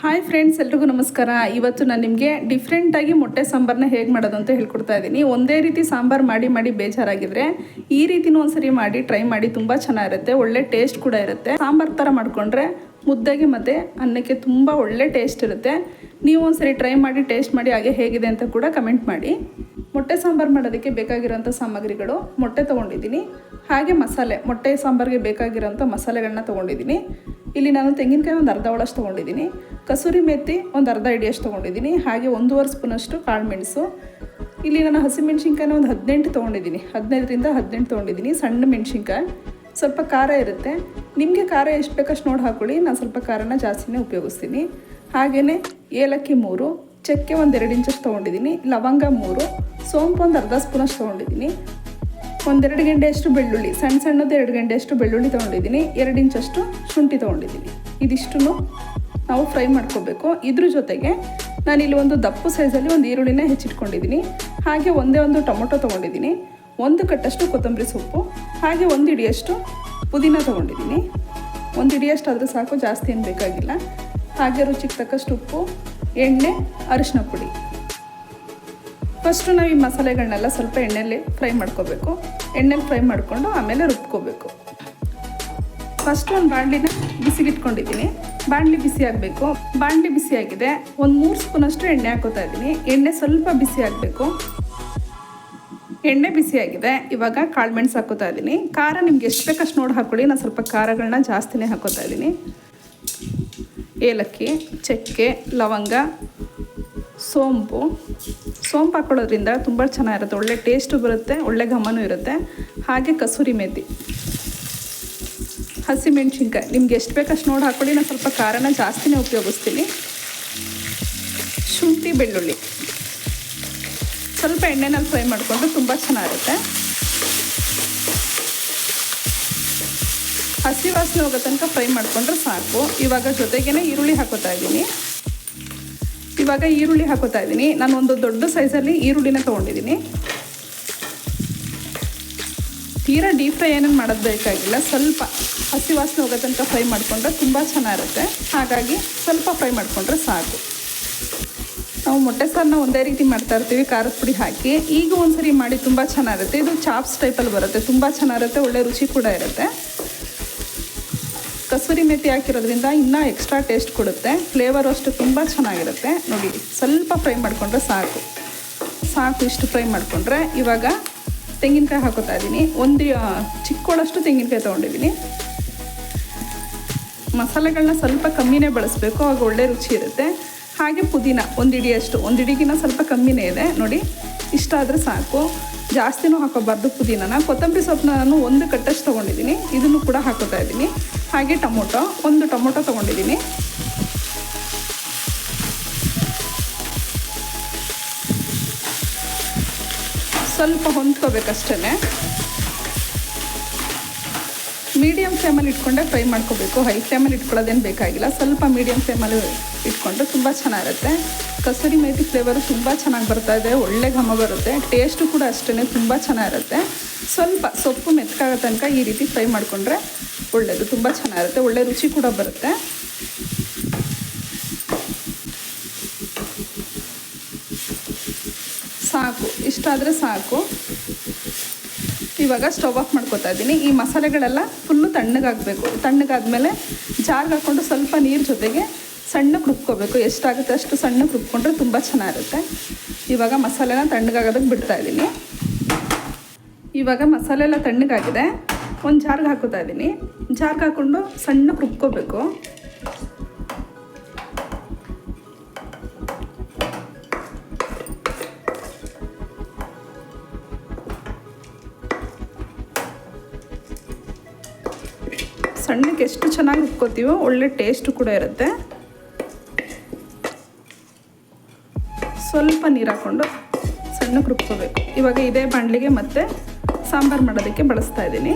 Hi friends ಎಲ್ರಿಗೂ ನಮಸ್ಕಾರ. ಇವತ್ತು ನಾನು ನಿಮಗೆ ಡಿಫ್ರೆಂಟಾಗಿ ಮೊಟ್ಟೆ ಸಾಂಬಾರನ್ನ ಹೇಗೆ ಮಾಡೋದು ಅಂತ ಹೇಳ್ಕೊಡ್ತಾ ಇದ್ದೀನಿ. ಒಂದೇ ರೀತಿ ಸಾಂಬಾರು ಮಾಡಿ ಮಾಡಿ ಬೇಜಾರಾಗಿದ್ರೆ ಈ ರೀತಿನೂ ಒಂದ್ಸರಿ ಮಾಡಿ ಟ್ರೈ ಮಾಡಿ ತುಂಬ ಚೆನ್ನಾಗಿರುತ್ತೆ, ಒಳ್ಳೆ ಟೇಸ್ಟ್ ಕೂಡ ಇರುತ್ತೆ. ಸಾಂಬಾರು ಥರ ಮಾಡಿಕೊಂಡ್ರೆ ಮುದ್ದೆಗೆ ಮತ್ತು ಅನ್ನಕ್ಕೆ ತುಂಬ ಒಳ್ಳೆ ಟೇಸ್ಟ್ ಇರುತ್ತೆ. ನೀವು ಒಂದ್ಸರಿ ಟ್ರೈ ಮಾಡಿ ಟೇಸ್ಟ್ ಮಾಡಿ ಹಾಗೆ ಹೇಗಿದೆ ಅಂತ ಕೂಡ ಕಮೆಂಟ್ ಮಾಡಿ. ಮೊಟ್ಟೆ ಸಾಂಬಾರು ಮಾಡೋದಕ್ಕೆ ಬೇಕಾಗಿರೋಂಥ ಸಾಮಗ್ರಿಗಳು ಮೊಟ್ಟೆ ತೊಗೊಂಡಿದ್ದೀನಿ. ಹಾಗೆ ಮಸಾಲೆ, ಮೊಟ್ಟೆ ಸಾಂಬಾರಿಗೆ ಬೇಕಾಗಿರೋಂಥ ಮಸಾಲೆಗಳನ್ನ ತೊಗೊಂಡಿದ್ದೀನಿ. ಇಲ್ಲಿ ನಾನು ತೆಂಗಿನಕಾಯಿ ಒಂದು ಅರ್ಧ ಒಳಷ್ಟು ತೊಗೊಂಡಿದ್ದೀನಿ. ಕಸೂರಿ ಮೆತ್ತಿ ಒಂದು ಅರ್ಧ ಇಡಿಯಷ್ಟು ತೊಗೊಂಡಿದ್ದೀನಿ. ಹಾಗೆ ಒಂದೂವರೆ ಸ್ಪೂನಷ್ಟು ಕಾಳು ಮೆಣಸು. ಇಲ್ಲಿ ನಾನು ಹಸಿಮೆಣ್ಸಿನ್ಕಾಯಿನ ಒಂದು ಹದಿನೆಂಟು ತೊಗೊಂಡಿದ್ದೀನಿ. ಹದಿನೈದರಿಂದ ಹದಿನೆಂಟು ತೊಗೊಂಡಿದ್ದೀನಿ. ಸಣ್ಣ ಮೆಣಸಿನ್ಕಾಯಿ. ಸ್ವಲ್ಪ ಖಾರ ಇರುತ್ತೆ. ನಿಮಗೆ ಖಾರ ಎಷ್ಟು ಬೇಕಷ್ಟು ನೋಡಿ ಹಾಕೊಳ್ಳಿ. ನಾನು ಸ್ವಲ್ಪ ಖಾರನ ಜಾಸ್ತಿನೇ ಉಪಯೋಗಿಸ್ತೀನಿ. ಹಾಗೆಯೇ ಏಲಕ್ಕಿ ಮೂರು, ಚಕ್ಕೆ ಒಂದು ಎರಡು ಇಂಚಷ್ಟು ತೊಗೊಂಡಿದ್ದೀನಿ. ಲವಂಗ ಮೂರು, ಸೋಂಪು ಒಂದು ಅರ್ಧ ಸ್ಪೂನಷ್ಟು ತೊಗೊಂಡಿದ್ದೀನಿ. ಒಂದೆರಡು ಗಂಟೆಯಷ್ಟು ಬೆಳ್ಳುಳ್ಳಿ, ಸಣ್ಣ ಸಣ್ಣದು ಎರಡು ಗಂಟೆಯಷ್ಟು ಬೆಳ್ಳುಳ್ಳಿ ತೊಗೊಂಡಿದ್ದೀನಿ. ಎರಡು ಇಂಚಷ್ಟು ಶುಂಠಿ ತೊಗೊಂಡಿದ್ದೀನಿ. ಇದಿಷ್ಟು ನಾವು ಫ್ರೈ ಮಾಡ್ಕೋಬೇಕು. ಇದ್ರ ಜೊತೆಗೆ ನಾನಿಲ್ಲಿ ಒಂದು ದಪ್ಪು ಸೈಜಲ್ಲಿ ಒಂದು ಈರುಳ್ಳಿನ ಹೆಚ್ಚಿಟ್ಕೊಂಡಿದ್ದೀನಿ. ಹಾಗೆ ಒಂದೇ ಒಂದು ಟೊಮೊಟೊ ತೊಗೊಂಡಿದ್ದೀನಿ. ಒಂದು ಕಟ್ಟಷ್ಟು ಕೊತ್ತಂಬರಿ ಸೊಪ್ಪು, ಹಾಗೆ ಒಂದು ಹಿಡಿಯಷ್ಟು ಪುದೀನ ತೊಗೊಂಡಿದ್ದೀನಿ. ಒಂದು ಹಿಡಿಯಷ್ಟು ಆದರೂ ಸಾಕು, ಜಾಸ್ತಿ ಏನು ಬೇಕಾಗಿಲ್ಲ. ಹಾಗೆ ರುಚಿಗೆ ತಕ್ಕಷ್ಟು ಉಪ್ಪು, ಎಣ್ಣೆ, ಅರಿಶಿನ ಪುಡಿ. ಫಸ್ಟು ನಾವು ಈ ಮಸಾಲೆಗಳನ್ನೆಲ್ಲ ಸ್ವಲ್ಪ ಎಣ್ಣೆಯಲ್ಲಿ ಫ್ರೈ ಮಾಡ್ಕೋಬೇಕು. ಎಣ್ಣೆಲಿ ಫ್ರೈ ಮಾಡಿಕೊಂಡು ಆಮೇಲೆ ರುಬ್ಕೋಬೇಕು. ಫಸ್ಟ್ ಒಂದು ಬಾಣಲಿನ ಬಿಸಿಗಿಟ್ಕೊಂಡಿದ್ದೀನಿ ಬಾಣಲಿ ಬಿಸಿ ಆಗಬೇಕು. ಬಾಣಲಿ ಬಿಸಿ ಆಗಿದೆ. ಒಂದು ಮೂರು ಸ್ಪೂನಷ್ಟು ಎಣ್ಣೆ ಹಾಕೋತಾ ಇದ್ದೀನಿ. ಎಣ್ಣೆ ಸ್ವಲ್ಪ ಬಿಸಿ ಆಗಬೇಕು. ಎಣ್ಣೆ ಬಿಸಿಯಾಗಿದೆ ಇವಾಗ ಕಾಳು ಮೆಣಸು ಹಾಕೋತಾ ಇದ್ದೀನಿ. ಖಾರ ನಿಮ್ಗೆ ಎಷ್ಟು ಬೇಕಷ್ಟು ನೋಡಿ ಹಾಕೊಳ್ಳಿ. ನಾನು ಸ್ವಲ್ಪ ಖಾರಗಳನ್ನ ಜಾಸ್ತಿನೇ ಹಾಕೋತಾ ಇದ್ದೀನಿ. ಏಲಕ್ಕಿ, ಚಕ್ಕೆ, ಲವಂಗ, ಸೋಂಪು. ಸೋಂಪು ಹಾಕೊಳ್ಳೋದ್ರಿಂದ ತುಂಬ ಚೆನ್ನಾಗಿರುತ್ತೆ. ಒಳ್ಳೆ ಟೇಸ್ಟು ಬರುತ್ತೆ, ಒಳ್ಳೆ ಘಮನೂ ಇರುತ್ತೆ. ಹಾಗೆ ಕಸೂರಿ ಮೇಥಿ ಹಸಿಮೆಣ್ಸಿನ್ಕಾಯಿ. ನಿಮ್ಗೆ ಎಷ್ಟು ಬೇಕಷ್ಟು ನೋಡಿ ಹಾಕ್ಕೊಳ್ಳಿ ನಾನು ಸ್ವಲ್ಪ ಖಾರನ ಜಾಸ್ತಿನೇ ಉಪಯೋಗಿಸ್ತೀನಿ. ಶುಂಠಿ ಬೆಳ್ಳುಳ್ಳಿ. ಸ್ವಲ್ಪ ಎಣ್ಣೆನಲ್ಲಿ ಫ್ರೈ ಮಾಡಿಕೊಂಡು ತುಂಬ ಚೆನ್ನಾಗಿರುತ್ತೆ. ಹಸಿ ವಾಸನೆ ಹೋಗೋ ತನಕ ಫ್ರೈ ಮಾಡಿಕೊಂಡ್ರೆ ಸಾಕು. ಇವಾಗ ಜೊತೆಗೇ ಈರುಳ್ಳಿ ಹಾಕೋತಾ ಇದ್ದೀನಿ. ಇವಾಗ ಈರುಳ್ಳಿ ಹಾಕೋತಾ ಇದ್ದೀನಿ. ನಾನು ಒಂದು ದೊಡ್ಡ ಸೈಜಲ್ಲಿ ಈರುಳ್ಳಿನ ತೊಗೊಂಡಿದ್ದೀನಿ. ತೀರಾ ಡೀಪ್ ಫ್ರೈ ಏನೇನು ಮಾಡೋದು ಬೇಕಾಗಿಲ್ಲ ಸ್ವಲ್ಪ ಹಸಿ ವಾಸನೆ ಹೋಗೋ ತನಕ ಫ್ರೈ ಮಾಡಿಕೊಂಡ್ರೆ ತುಂಬ ಚೆನ್ನಾಗಿರುತ್ತೆ. ಹಾಗಾಗಿ ಸ್ವಲ್ಪ ಫ್ರೈ ಮಾಡಿಕೊಂಡ್ರೆ ಸಾಕು. ನಾವು ಮೊಟ್ಟೆ ಸಾರನ್ನ ಒಂದೇ ರೀತಿ ಮಾಡ್ತಾ ಇರ್ತೀವಿ, ಖಾರದ ಪುಡಿ ಹಾಕಿ. ಈಗ ಒಂದ್ಸರಿ ಮಾಡಿ ತುಂಬ ಚೆನ್ನಾಗಿರುತ್ತೆ. ಇದು ಚಾಪ್ಸ್ ಟೈಪಲ್ಲಿ ಬರುತ್ತೆ. ತುಂಬ ಚೆನ್ನಾಗಿರುತ್ತೆ. ಒಳ್ಳೆ ರುಚಿ ಕೂಡ ಇರುತ್ತೆ. ಕಸೂರಿ ಮೆಥಿ ಹಾಕಿರೋದ್ರಿಂದ ಇನ್ನೂ ಎಕ್ಸ್ಟ್ರಾ ಟೇಸ್ಟ್ ಕೊಡುತ್ತೆ. ಫ್ಲೇವರು ಅಷ್ಟು ತುಂಬ ಚೆನ್ನಾಗಿರುತ್ತೆ. ನೋಡಿ, ಸ್ವಲ್ಪ ಫ್ರೈ ಮಾಡಿಕೊಂಡ್ರೆ ಸಾಕು. ಸಾಕು ಇಷ್ಟು ಫ್ರೈ ಮಾಡಿಕೊಂಡ್ರೆ. ಇವಾಗ ತೆಂಗಿನಕಾಯಿ ಹಾಕೋತಾ ಇದ್ದೀನಿ. ಒಂದು ಚಿಕ್ಕೋಳಷ್ಟು ತೆಂಗಿನಕಾಯಿ ತೊಗೊಂಡಿದ್ದೀನಿ. ಮಸಾಲೆಗಳನ್ನ ಸ್ವಲ್ಪ ಕಮ್ಮಿನೇ ಬಳಸಬೇಕು. ಆಗ ಒಳ್ಳೆ ರುಚಿ ಇರುತ್ತೆ. ಹಾಗೆ ಪುದೀನ, ಒಂದು ಇಡಿಯಷ್ಟು ಒಂದು ಸ್ವಲ್ಪ ಕಮ್ಮಿನೇ ಇದೆ. ನೋಡಿ, ಇಷ್ಟ ಆದರೆ ಸಾಕು. ಜಾಸ್ತಿನೂ ಹಾಕೋಬಾರ್ದು ಪುದೀನನ. ಕೊತ್ತಂಬರಿ ಸೊಪ್ಪನ್ನ ನಾನು ಒಂದು ಕಟ್ಟಷ್ಟು ತೊಗೊಂಡಿದ್ದೀನಿ. ಇದನ್ನು ಕೂಡ ಹಾಕೋತಾ ಇದ್ದೀನಿ. ಹಾಗೆ ಟೊಮೊಟೊ, ಒಂದು ಟೊಮೊಟೊ ತೊಗೊಂಡಿದ್ದೀನಿ. ಸ್ವಲ್ಪ ಹೊಂದ್ಕೋಬೇಕಷ್ಟೇ ಮೀಡಿಯಮ್ ಫ್ಲೇಮಲ್ಲಿ ಇಟ್ಕೊಂಡೆ ಫ್ರೈ ಮಾಡ್ಕೋಬೇಕು. ಹೈ ಫ್ಲೇಮಲ್ಲಿ ಇಟ್ಕೊಳ್ಳೋದೇನು ಬೇಕಾಗಿಲ್ಲ. ಸ್ವಲ್ಪ ಮೀಡಿಯಮ್ ಫ್ಲೇಮಲ್ಲಿ ಇಟ್ಕೊಂಡ್ರೆ ತುಂಬ ಚೆನ್ನಾಗಿರುತ್ತೆ. ಕಸೂರಿ ಮೇಥಿ ಫ್ಲೇವರು ತುಂಬ ಚೆನ್ನಾಗಿ ಬರ್ತಾ ಇದೆ. ಒಳ್ಳೆ ಘಮ ಬರುತ್ತೆ. ಟೇಸ್ಟು ಕೂಡ ಅಷ್ಟೇ ತುಂಬ ಚೆನ್ನಾಗಿರುತ್ತೆ. ಸ್ವಲ್ಪ ಸೊಪ್ಪು ಮೆತ್ಕಾಗೋ ತನಕ ಈ ರೀತಿ ಫ್ರೈ ಮಾಡಿಕೊಂಡ್ರೆ ಒಳ್ಳೆಯದು ತುಂಬ ಚೆನ್ನಾಗಿರುತ್ತೆ. ಒಳ್ಳೆ ರುಚಿ ಕೂಡ ಬರುತ್ತೆ. ಸಾಕು ಇಷ್ಟಾದರೆ ಸಾಕು. ಇವಾಗ ಸ್ಟವ್ ಆಫ್ ಮಾಡ್ಕೊತಾ ಇದ್ದೀನಿ. ಈ ಮಸಾಲೆಗಳೆಲ್ಲ ಫುಲ್ಲು ತಣ್ಣಗಾಗಬೇಕು. ತಣ್ಣಗಾದ್ಮೇಲೆ ಜಾರ್ಗೆ ಹಾಕ್ಕೊಂಡು ಸ್ವಲ್ಪ ನೀರು ಜೊತೆಗೆ ಸಣ್ಣಕ್ಕೆ ರುಬ್ಕೋಬೇಕು. ಎಷ್ಟಾಗುತ್ತೆ ಅಷ್ಟು ಸಣ್ಣಕ್ಕೆ ರುಬ್ಕೊಂಡ್ರೆ ತುಂಬ ಚೆನ್ನಾಗಿರುತ್ತೆ. ಇವಾಗ ಮಸಾಲೆನ ತಣ್ಣಗಾಗೋದಕ್ಕೆ ಬಿಡ್ತಾ ಇದ್ದೀನಿ. ಇವಾಗ ಮಸಾಲೆ ಎಲ್ಲ ತಣ್ಣಗಾಗಿದೆ. ಒಂದು ಜಾರ್ಗೆ ಹಾಕೋತಾ ಇದ್ದೀನಿ ಜಾರ್ಗೆ ಹಾಕ್ಕೊಂಡು ಸಣ್ಣ ರುಬ್ಕೋಬೇಕು ಸಣ್ಣಕ್ಕೆ ಎಷ್ಟು ಚೆನ್ನಾಗಿ ರುಬ್ಕೋತೀವೋ ಒಳ್ಳೆ ಟೇಸ್ಟು ಕೂಡ ಇರುತ್ತೆ. ಸ್ವಲ್ಪ ನೀರು ಹಾಕ್ಕೊಂಡು ಸಣ್ಣಕ್ಕೆ ರುಬ್ಕೋಬೇಕು ಇವಾಗ ಇದೇ ಬಾಣಲಿಗೆ ಮತ್ತೆ ಸಾಂಬಾರು ಮಾಡೋದಕ್ಕೆ ಬಳಸ್ತಾ ಇದ್ದೀನಿ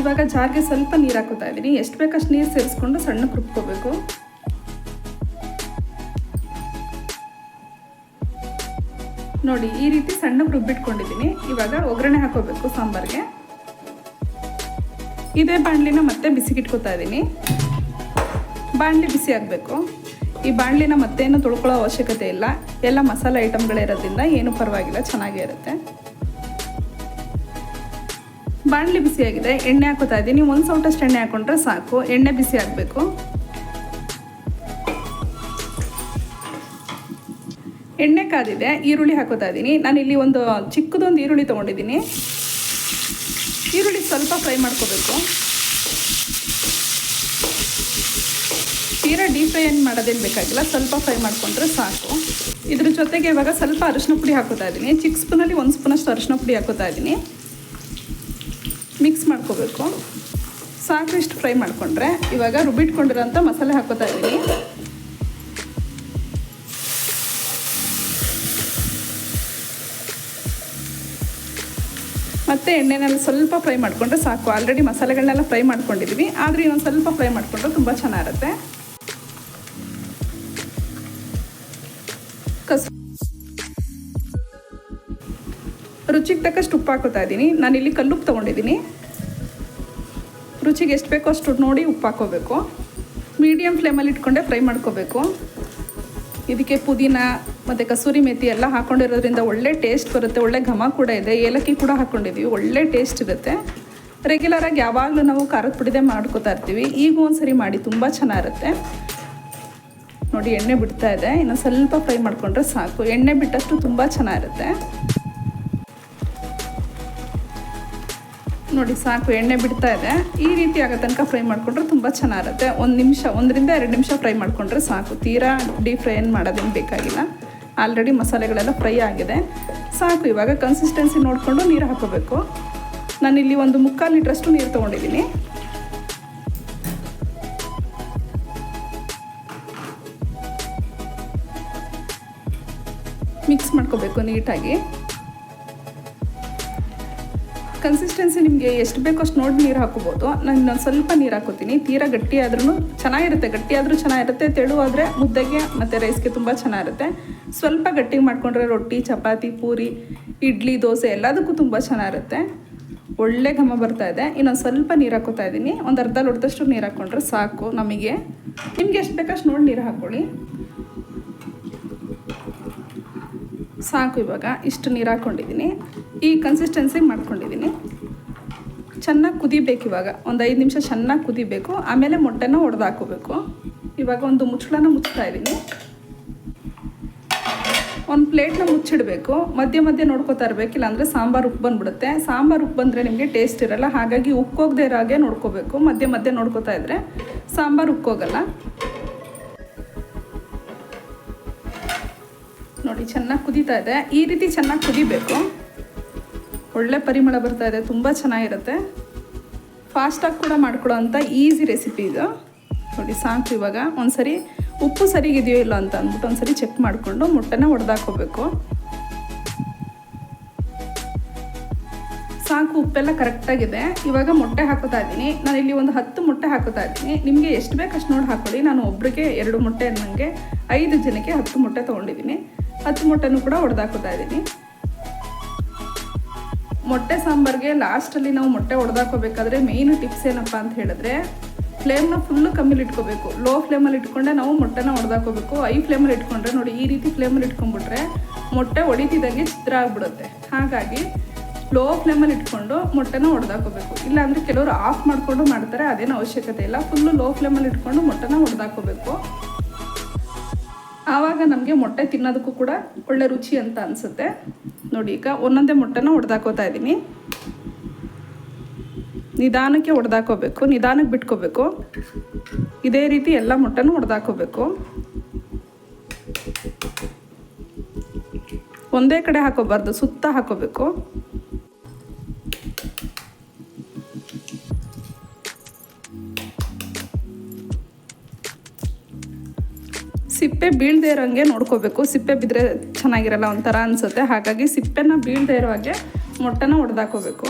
ಇವಾಗ ಜಾರ್ಗೆ ಸ್ವಲ್ಪ ನೀರು ಹಾಕೋತಾ ಇದ್ದೀನಿ ಎಷ್ಟು ಬೇಕಷ್ಟು ನೀರು ಸೇರಿಸ್ಕೊಂಡು ಸಣ್ಣ ರುಬ್ಕೋಬೇಕು ನೋಡಿ, ಈ ರೀತಿ ಸಣ್ಣ ರುಬ್ಬಿಟ್ಕೊಂಡಿದ್ದೀನಿ ಇವಾಗ ಒಗ್ಗರಣೆ ಹಾಕೋಬೇಕು ಸಾಂಬಾರಿಗೆ. ಇದೇ ಬಾಣಲಿನ ಮತ್ತೆ ಬಿಸಿಗಿಟ್ಕೋತಾ ಇದ್ದೀನಿ ಬಾಣಲಿ ಬಿಸಿ ಆಗಬೇಕು. ಈ ಬಾಣಲಿನ ಮತ್ತೇನು ತೊಳ್ಕೊಳ್ಳೋ ಅವಶ್ಯಕತೆ ಇಲ್ಲ. ಎಲ್ಲ ಮಸಾಲೆ ಐಟಮ್ಗಳಿರೋದ್ರಿಂದ ಏನು ಪರವಾಗಿಲ್ಲ, ಚೆನ್ನಾಗೇ ಇರುತ್ತೆ. ಬಾಣಲಿ ಬಿಸಿಯಾಗಿದೆ ಎಣ್ಣೆ ಹಾಕೋತಾ ಇದ್ದೀನಿ. ಒಂದು ಸೌಟಷ್ಟು ಎಣ್ಣೆ ಹಾಕೊಂಡ್ರೆ ಸಾಕು. ಎಣ್ಣೆ ಬಿಸಿ ಆಗಬೇಕು. ಎಣ್ಣೆ ಕಾದಿದೆ, ಈರುಳ್ಳಿ ಹಾಕೋತಾ ಇದ್ದೀನಿ. ನಾನು ಇಲ್ಲಿ ಒಂದು ಚಿಕ್ಕದೊಂದು ಈರುಳ್ಳಿ ತೊಗೊಂಡಿದ್ದೀನಿ. ಈರುಳ್ಳಿ ಸ್ವಲ್ಪ ಫ್ರೈ ಮಾಡ್ಕೋಬೇಕು. ತೀರಾ ಡೀಪ್ ಫ್ರೈ ಏನು ಮಾಡೋದೇನು ಬೇಕಾಗಿಲ್ಲ, ಸ್ವಲ್ಪ ಫ್ರೈ ಮಾಡ್ಕೊಂಡ್ರೆ ಸಾಕು. ಇದ್ರ ಜೊತೆಗೆ ಇವಾಗ ಸ್ವಲ್ಪ ಅರಿಶಿನ ಪುಡಿ ಹಾಕೋತಾ ಇದ್ದೀನಿ. ಚಿಕ್ಕ ಸ್ಪೂನಲ್ಲಿ ಒಂದು ಸ್ಪೂನಷ್ಟು ಅರಿಶಿನ ಪುಡಿ ಹಾಕೋತಾ ಇದ್ದೀನಿ. ಮಿಕ್ಸ್ ಮಾಡ್ಕೋಬೇಕು. ಸಾಕಷ್ಟು ಫ್ರೈ ಮಾಡಿಕೊಂಡ್ರೆ ಇವಾಗ ರುಬ್ಬಿಟ್ಕೊಂಡಿರೋಂಥ ಮಸಾಲೆ ಹಾಕೋತಾ ಇದ್ದೀನಿ. ಮತ್ತು ಎಣ್ಣೆನೆಲ್ಲ ಸ್ವಲ್ಪ ಫ್ರೈ ಮಾಡಿಕೊಂಡ್ರೆ ಸಾಕು. ಆಲ್ರೆಡಿ ಮಸಾಲೆಗಳನ್ನೆಲ್ಲ ಫ್ರೈ ಮಾಡ್ಕೊಂಡಿದ್ವಿ. ಆದರೆ ಇನ್ನೊಂದು ಸ್ವಲ್ಪ ಫ್ರೈ ಮಾಡಿಕೊಂಡ್ರೆ ತುಂಬ ಚೆನ್ನಾಗಿರುತ್ತೆ. ಕಸ್ ರುಚಿಗೆ ತಕ್ಕಷ್ಟು ಉಪ್ಪು ಹಾಕೋತಾ ಇದ್ದೀನಿ. ಇಲ್ಲಿ ಕಲ್ಲುಪ್ಪು ತೊಗೊಂಡಿದ್ದೀನಿ. ರುಚಿಗೆ ಎಷ್ಟು ಬೇಕೋ ಅಷ್ಟು ನೋಡಿ ಉಪ್ಪು ಹಾಕೋಬೇಕು. ಮೀಡಿಯಮ್ ಫ್ಲೇಮಲ್ಲಿ ಇಟ್ಕೊಂಡೆ ಫ್ರೈ ಮಾಡ್ಕೋಬೇಕು. ಇದಕ್ಕೆ ಪುದೀನ ಮತ್ತು ಕಸೂರಿ ಮೇಥಿ ಎಲ್ಲ ಹಾಕ್ಕೊಂಡಿರೋದ್ರಿಂದ ಒಳ್ಳೆ ಟೇಸ್ಟ್ ಬರುತ್ತೆ. ಒಳ್ಳೆ ಘಮ ಕೂಡ ಇದೆ. ಏಲಕ್ಕಿ ಕೂಡ ಹಾಕ್ಕೊಂಡಿದ್ದೀವಿ ಒಳ್ಳೆ ಟೇಸ್ಟ್ ಇರುತ್ತೆ. ರೆಗ್ಯುಲರಾಗಿ ಯಾವಾಗಲೂ ನಾವು ಖಾರದ ಪುಡಿದೆ ಮಾಡ್ಕೋತಾ ಇರ್ತೀವಿ. ಈಗ ಒಂದ್ಸರಿ ಮಾಡಿ ತುಂಬ ಚೆನ್ನಾಗಿರುತ್ತೆ. ನೋಡಿ, ಎಣ್ಣೆ ಬಿಡ್ತಾ ಇದೆ. ಇನ್ನೊಂದು ಸ್ವಲ್ಪ ಫ್ರೈ ಮಾಡಿಕೊಂಡ್ರೆ ಸಾಕು. ಎಣ್ಣೆ ಬಿಟ್ಟಷ್ಟು ತುಂಬ ಚೆನ್ನಾಗಿರುತ್ತೆ. ನೋಡಿ ಸಾಕು, ಎಣ್ಣೆ ಬಿಡ್ತಾ ಇದೆ. ಈ ರೀತಿ ಆಗೋ ತನಕ ಫ್ರೈ ಮಾಡಿಕೊಂಡ್ರೆ ತುಂಬ ಚೆನ್ನಾಗಿರುತ್ತೆ ಒಂದು ನಿಮಿಷ, ಒಂದರಿಂದ ಎರಡು ನಿಮಿಷ ಫ್ರೈ ಮಾಡಿಕೊಂಡ್ರೆ ಸಾಕು. ತೀರಾ ಡೀಪ್ ಫ್ರೈ ಏನು ಮಾಡೋದೇನು ಬೇಕಾಗಿಲ್ಲ. ಆಲ್ರೆಡಿ ಮಸಾಲೆಗಳೆಲ್ಲ ಫ್ರೈ ಆಗಿದೆ. ಸಾಕು, ಇವಾಗ ಕನ್ಸಿಸ್ಟೆನ್ಸಿ ನೋಡಿಕೊಂಡು ನೀರು ಹಾಕೋಬೇಕು. ನಾನಿಲ್ಲಿ ಒಂದು ಮುಕ್ಕಾಲು ಲೀಟ್ರಷ್ಟು ನೀರು ತೊಗೊಂಡಿದ್ದೀನಿ. ಮಿಕ್ಸ್ ಮಾಡ್ಕೋಬೇಕು ನೀಟಾಗಿ. ಕನ್ಸಿಸ್ಟೆನ್ಸಿ ನಿಮಗೆ ಎಷ್ಟು ಬೇಕೋ ಅಷ್ಟು ನೋಡಿ ನೀರು ಹಾಕೋಬೋದು ನಾನು ಇನ್ನೊಂದು ಸ್ವಲ್ಪ ನೀರು ಹಾಕೋತೀನಿ. ತೀರಾ ಗಟ್ಟಿ ಆದ್ರೂ ಚೆನ್ನಾಗಿರುತ್ತೆ. ಗಟ್ಟಿ ಆದರೂ ಚೆನ್ನಾಗಿರುತ್ತೆ. ತೆಳು ಆದರೆ ಮುದ್ದೆಗೆ ಮತ್ತು ರೈಸ್ಗೆ ತುಂಬ ಚೆನ್ನಾಗಿರುತ್ತೆ. ಸ್ವಲ್ಪ ಗಟ್ಟಿಗೆ ಮಾಡಿಕೊಂಡ್ರೆ ರೊಟ್ಟಿ, ಚಪಾತಿ, ಪೂರಿ, ಇಡ್ಲಿ, ದೋಸೆ ಎಲ್ಲದಕ್ಕೂ ತುಂಬ ಚೆನ್ನಾಗಿರುತ್ತೆ. ಒಳ್ಳೆ ಘಮ ಬರ್ತಾ ಇದೆ. ಇನ್ನೊಂದು ಸ್ವಲ್ಪ ನೀರು ಹಾಕೋತಾ ಇದ್ದೀನಿ ಒಂದು ಅರ್ಧ ಲೋಟದಷ್ಟು ನೀರು ಹಾಕ್ಕೊಂಡ್ರೆ ಸಾಕು ನಮಗೆ. ನಿಮ್ಗೆ ಎಷ್ಟು ಬೇಕಷ್ಟು ನೋಡಿ ನೀರು ಹಾಕ್ಕೊಳ್ಳಿ ಸಾಕು ಇವಾಗ. ಇಷ್ಟು ನೀರು ಹಾಕ್ಕೊಂಡಿದ್ದೀನಿ ಈ ಕನ್ಸಿಸ್ಟೆನ್ಸಿ ಮಾಡ್ಕೊಂಡಿದ್ದೀನಿ ಚೆನ್ನಾಗಿ ಕುದಿಬೇಕು ಇವಾಗ. ಒಂದು ಐದು ನಿಮಿಷ ಚೆನ್ನಾಗಿ ಕುದಿಬೇಕು. ಆಮೇಲೆ ಮೊಟ್ಟೆನ ಒಡೆದು ಹಾಕೋಬೇಕು. ಇವಾಗ ಒಂದು ಮುಚ್ಚಳನ ಮುಚ್ತಾ ಇದ್ದೀನಿ ಒಂದು ಪ್ಲೇಟ್ನ ಮುಚ್ಚಿಡಬೇಕು. ಮಧ್ಯೆ ಮಧ್ಯೆ ನೋಡ್ಕೋತಾ ಇರಬೇಕು. ಅಂದರೆ ಸಾಂಬಾರು ಉಪ್ಪು ಬಂದ್ಬಿಡುತ್ತೆ. ಸಾಂಬಾರು ಉಪ್ಪು ಬಂದರೆ ನಿಮಗೆ ಟೇಸ್ಟ್ ಇರಲ್ಲ. ಹಾಗಾಗಿ ಉಕ್ಕೋಗದೆ ಇರೋ ಹಾಗೆ ನೋಡ್ಕೋಬೇಕು. ಮಧ್ಯ ಮಧ್ಯೆ ನೋಡ್ಕೋತಾ ಇದ್ದರೆ ಸಾಂಬಾರು ಉಕ್ಕೋಗಲ್ಲ ನೋಡಿ, ಚೆನ್ನಾಗಿ ಕುದೀತಾ ಇದೆ. ಈ ರೀತಿ ಚೆನ್ನಾಗಿ ಕುದಿಬೇಕು. ಒಳ್ಳೆ ಪರಿಮಳ ಬರ್ತಾ ಇದೆ, ತುಂಬ ಚೆನ್ನಾಗಿರುತ್ತೆ. ಫಾಸ್ಟಾಗಿ ಕೂಡ ಮಾಡ್ಕೊಳ್ಳೋ ಅಂಥ ಈಸಿ ರೆಸಿಪಿ ಇದು. ನೋಡಿ, ಸಾಕು ಇವಾಗ. ಒಂದ್ಸರಿ ಉಪ್ಪು ಸರಿಗಿದೆಯೋ ಇಲ್ಲ ಅಂತ ಅಂದ್ಬಿಟ್ಟು ಒಂದ್ಸರಿ ಚೆಕ್ ಮಾಡಿಕೊಂಡು ಮೊಟ್ಟೆನ ಒಡೆದಾಕೋಬೇಕು ಸಾಕು, ಉಪ್ಪೆಲ್ಲ ಕರೆಕ್ಟಾಗಿದೆ ಇವಾಗ ಮೊಟ್ಟೆ ಹಾಕೋತಾ ಇದ್ದೀನಿ. ನಾನು ಇಲ್ಲಿ ಒಂದು ಹತ್ತು ಮೊಟ್ಟೆ ಹಾಕೋತಾ ಇದ್ದೀನಿ. ನಿಮಗೆ ಎಷ್ಟು ಬೇಕು ಅಷ್ಟು ನೋಡಿ ಹಾಕೊಳ್ಳಿ. ನಾನು ಒಬ್ರಿಗೆ ಎರಡು ಮೊಟ್ಟೆ ನನಗೆ ಐದು ಜನಕ್ಕೆ ಹತ್ತು ಮೊಟ್ಟೆ ತೊಗೊಂಡಿದ್ದೀನಿ. ಹತ್ತು ಮೊಟ್ಟೆನೂ ಕೂಡ ಒಡೆದಾಕೋತಾ ಇದ್ದೀನಿ. ಮೊಟ್ಟೆ ಸಾಂಬಾರ್ಗೆ ಲಾಸ್ಟಲ್ಲಿ ನಾವು ಮೊಟ್ಟೆ ಒಡೆದಾಕೋಬೇಕಾದ್ರೆ ಮೇಯ್ನ್ ಟಿಪ್ಸ್ ಏನಪ್ಪ ಅಂತ ಹೇಳಿದ್ರೆ ಫ್ಲೇಮ್ನ ಫುಲ್ಲು ಕಮ್ಮಿಲಿ ಇಟ್ಕೋಬೇಕು. ಲೋ ಫ್ಲೇಮಲ್ಲಿ ಇಟ್ಕೊಂಡೆ ನಾವು ಮೊಟ್ಟೆನ ಹೊಡೆದಾಕೋಬೇಕು ಐ ಫ್ಲೇಮಲ್ಲಿ ಇಟ್ಕೊಂಡ್ರೆ ನೋಡಿ ಈ ರೀತಿ ಫ್ಲೇಮಲ್ಲಿ ಇಟ್ಕೊಂಡ್ಬಿಟ್ರೆ ಮೊಟ್ಟೆ ಒಡಿತಿದ್ದಂಗೆ ಚಿತ್ರ ಆಗ್ಬಿಡುತ್ತೆ. ಹಾಗಾಗಿ ಲೋ ಫ್ಲೇಮಲ್ಲಿ ಇಟ್ಕೊಂಡು ಮೊಟ್ಟೆನ ಹೊಡೆದಾಕೋಬೇಕು ಇಲ್ಲಾಂದರೆ ಕೆಲವರು ಆಫ್ ಮಾಡಿಕೊಂಡು ಮಾಡ್ತಾರೆ, ಅದೇನು ಅವಶ್ಯಕತೆ ಇಲ್ಲ. ಫುಲ್ಲು ಲೋ ಫ್ಲೇಮಲ್ಲಿ ಇಟ್ಕೊಂಡು ಮೊಟ್ಟೆನ ಹೊಡೆದಾಕೋಬೇಕು ಆವಾಗ ನಮಗೆ ಮೊಟ್ಟೆ ತಿನ್ನೋದಕ್ಕೂ ಕೂಡ ಒಳ್ಳೆ ರುಚಿ ಅಂತ ಅನಿಸುತ್ತೆ. ನೋಡಿ, ಈಗ ಒಂದೊಂದೇ ಮೊಟ್ಟೆನ ಹೊಡೆದಾಕೋತಾ ಇದ್ದೀನಿ. ನಿಧಾನಕ್ಕೆ ಹೊಡೆದಾಕೋಬೇಕು ನಿಧಾನಕ್ಕೆ ಬಿಟ್ಕೋಬೇಕು. ಇದೇ ರೀತಿ ಎಲ್ಲ ಮೊಟ್ಟೆನೂ ಹೊಡೆದಾಕೋಬೇಕು ಒಂದೇ ಕಡೆ ಹಾಕೋಬಾರ್ದು, ಸುತ್ತ ಹಾಕೋಬೇಕು. ಸಿಪ್ಪೆ ಬೀಳದೇ ಇರೋಂಗೆ ನೋಡ್ಕೋಬೇಕು. ಸಿಪ್ಪೆ ಬಿದ್ದರೆ ಚೆನ್ನಾಗಿರಲ್ಲ ಒಂಥರ ಅನಿಸುತ್ತೆ. ಹಾಗಾಗಿ ಸಿಪ್ಪೆನ ಬೀಳದೇ ಇರೋ ಹಾಗೆ ಮೊಟ್ಟೆನ ಹೊಡೆದಾಕೋಬೇಕು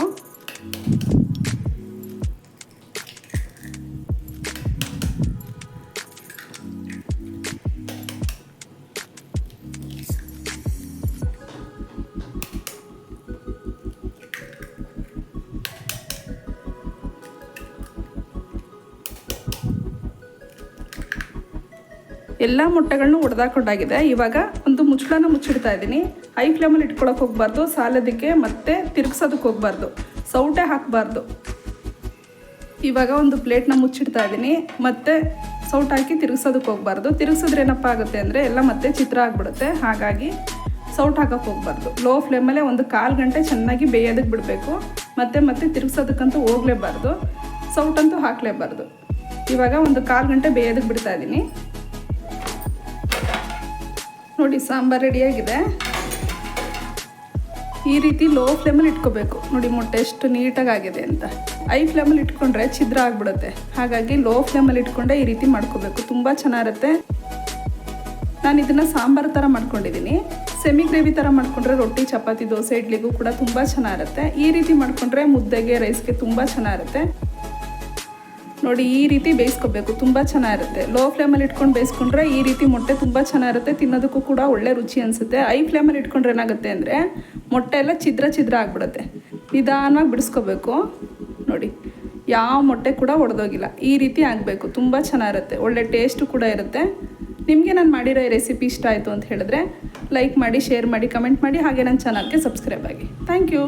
ಎಲ್ಲ ಮೊಟ್ಟೆಗಳನ್ನೂ ಒಡೆದಾಕೊಂಡಾಗಿದೆ. ಇವಾಗ ಒಂದು ಮುಚ್ಚಳನ ಮುಚ್ಚಿಡ್ತಾ ಇದ್ದೀನಿ. ಹೈ ಫ್ಲೇಮಲ್ಲಿ ಇಟ್ಕೊಳಕ್ಕೆ ಹೋಗ್ಬಾರ್ದು, ಸಾಲೋದಕ್ಕೆ ಮತ್ತೆ ತಿರುಗಿಸೋದಕ್ಕೆ ಹೋಗ್ಬಾರ್ದು, ಸೌಟೆ ಹಾಕಬಾರ್ದು. ಇವಾಗ ಒಂದು ಪ್ಲೇಟ್ನ ಮುಚ್ಚಿಡ್ತಾ ಇದ್ದೀನಿ. ಮತ್ತೆ ಸೌಟ್ ಹಾಕಿ ತಿರುಗಿಸೋದಕ್ಕೆ ಹೋಗ್ಬಾರ್ದು. ತಿರುಗಿಸಿದ್ರೆ ಏನಪ್ಪ ಆಗುತ್ತೆ ಅಂದರೆ ಎಲ್ಲ ಮತ್ತೆ ಚಿತ್ರ ಆಗಿಬಿಡುತ್ತೆ. ಹಾಗಾಗಿ ಸೌಟ್ ಹಾಕಕ್ಕೆ ಹೋಗ್ಬಾರ್ದು. ಲೋ ಫ್ಲೇಮಲ್ಲೇ ಒಂದು ಕಾಲು ಗಂಟೆ ಚೆನ್ನಾಗಿ ಬೇಯೋದಕ್ಕೆ ಬಿಡಬೇಕು. ಮತ್ತೆ ಮತ್ತೆ ತಿರುಗಿಸೋದಕ್ಕಂತೂ ಹೋಗಲೇಬಾರ್ದು. ಸೌಟಂತೂ ಹಾಕಲೇಬಾರ್ದು. ಇವಾಗ ಒಂದು ಕಾಲು ಗಂಟೆ ಬೇಯೋದಕ್ಕೆ ಬಿಡ್ತಾ ಇದ್ದೀನಿ. ನೋಡಿ ಸಾಂಬಾರು ರೆಡಿಯಾಗಿದೆ ಈ ರೀತಿ ಲೋ ಫ್ಲೇಮಲ್ಲಿ ಇಟ್ಕೋಬೇಕು. ನೋಡಿ ಮೊಟ್ಟೆ ಎಷ್ಟು ನೀಟಾಗಿ ಆಗಿದೆ ಅಂತ. ಐ ಫ್ಲೇಮಲ್ಲಿ ಇಟ್ಕೊಂಡ್ರೆ ಛಿದ್ರ ಆಗ್ಬಿಡುತ್ತೆ. ಹಾಗಾಗಿ ಲೋ ಫ್ಲೇಮಲ್ಲಿ ಇಟ್ಕೊಂಡೆ ಈ ರೀತಿ ಮಾಡ್ಕೋಬೇಕು. ತುಂಬ ಚೆನ್ನಾಗಿರುತ್ತೆ. ನಾನು ಇದನ್ನು ಸಾಂಬಾರು ಥರ ಮಾಡ್ಕೊಂಡಿದ್ದೀನಿ ಸೆಮಿ ಗ್ರೇವಿ ಥರ ಮಾಡ್ಕೊಂಡ್ರೆ ರೊಟ್ಟಿ, ಚಪಾತಿ, ದೋಸೆ, ಇಡ್ಲಿಗೂ ಕೂಡ ತುಂಬ ಚೆನ್ನಾಗಿರುತ್ತೆ. ಈ ರೀತಿ ಮಾಡ್ಕೊಂಡ್ರೆ ಮುದ್ದೆಗೆ ರೈಸ್ಗೆ ತುಂಬ ಚೆನ್ನಾಗಿರುತ್ತೆ. ನೋಡಿ ಈ ರೀತಿ ಬೇಯಿಸ್ಕೋಬೇಕು. ತುಂಬ ಚೆನ್ನಾಗಿರುತ್ತೆ. ಲೋ ಫ್ಲೇಮಲ್ಲಿ ಇಟ್ಕೊಂಡು ಬೇಯಿಸ್ಕೊಂಡ್ರೆ ಈ ರೀತಿ ಮೊಟ್ಟೆ ತುಂಬ ಚೆನ್ನಾಗಿರುತ್ತೆ. ತಿನ್ನೋದಕ್ಕೂ ಕೂಡ ಒಳ್ಳೆ ರುಚಿ ಅನಿಸುತ್ತೆ. ಐ ಫ್ಲೇಮಲ್ಲಿ ಇಟ್ಕೊಂಡ್ರೆ ಏನಾಗುತ್ತೆ ಅಂದರೆ ಮೊಟ್ಟೆ ಎಲ್ಲ ಛಿದ್ರ ಛಿದ್ರ ಆಗಿಬಿಡುತ್ತೆ. ನಿಧಾನವಾಗಿ ಬಿಡಿಸ್ಕೋಬೇಕು. ನೋಡಿ, ಯಾವ ಮೊಟ್ಟೆ ಕೂಡ ಒಡೆದೋಗಿಲ್ಲ. ಈ ರೀತಿ ಆಗಬೇಕು. ತುಂಬ ಚೆನ್ನಾಗಿರುತ್ತೆ. ಒಳ್ಳೆ ಟೇಸ್ಟು ಕೂಡ ಇರುತ್ತೆ. ನಿಮಗೆ ನಾನು ಮಾಡಿರೋ ಈ ರೆಸಿಪಿ ಇಷ್ಟ ಆಯಿತು ಅಂತ ಹೇಳಿದ್ರೆ ಲೈಕ್ ಮಾಡಿ ಶೇರ್ ಮಾಡಿ ಕಮೆಂಟ್ ಮಾಡಿ. ಹಾಗೆ ನನ್ನ ಚಾನಲ್ಗೆ ಸಬ್ಸ್ಕ್ರೈಬ್ ಆಗಿ. Thank you